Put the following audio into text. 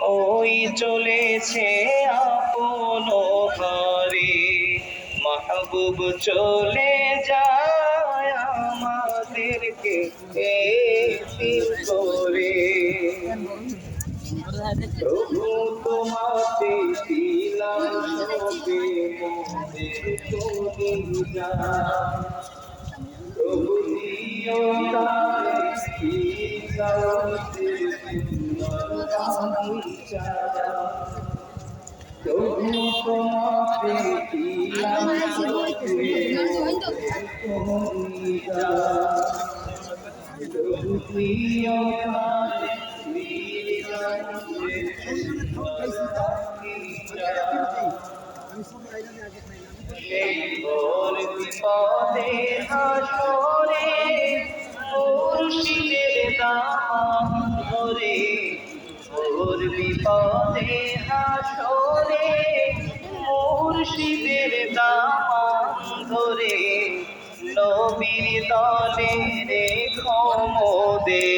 ওই চলেছে আপন ঘরে। মাহবুব চলে যায় আমাদেরকে করে। প্রভু তোমাতে দিলাম সবে মোদের কলিজা প্রভু দিও বিপদে হাসরে ধরে ভোর বিপদে হাসরে মুর্শিদের ধরে নবীর দলে রে ক্ষমদে।